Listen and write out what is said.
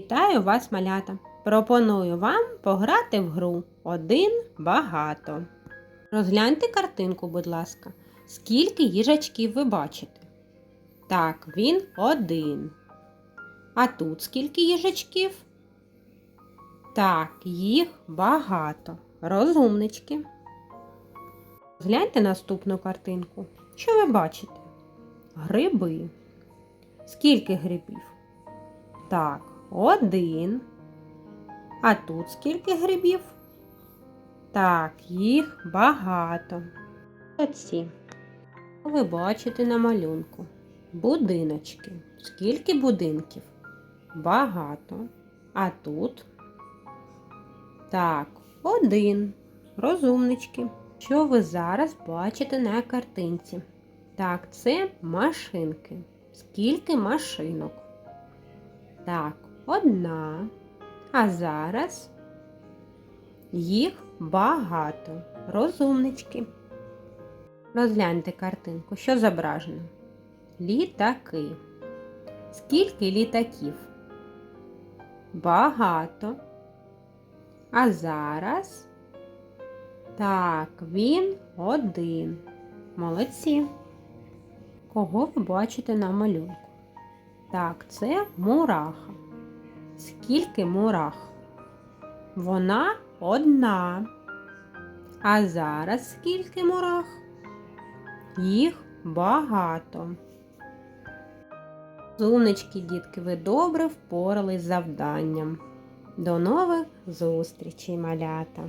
Вітаю вас, малята! Пропоную вам пограти в гру один багато. Розгляньте картинку, будь ласка. Скільки їжачків ви бачите? Так, він один. А тут скільки їжачків? Так, їх багато. Розумнички. Згляньте наступну картинку. Що ви бачите? Гриби. Скільки грибів? Так, один. А тут скільки грибів? Так, їх багато. Оці. Ви бачите на малюнку. Будиночки. Скільки будинків? Багато. А тут? Так, один. Розумнички. Що ви зараз бачите на картинці? Так, це машинки. Скільки машинок? Так, одна. А зараз їх багато. Розумнички. Розгляньте картинку, що зображено. Літаки. Скільки літаків? Багато. А зараз так, він один. Молодці. Кого ви бачите на малюнку? Так, це мураха. Скільки мурах? Вона одна. А зараз скільки мурах? Їх багато. Зумнички, дітки, ви добре впорались з завданням. До нових зустрічей, малята!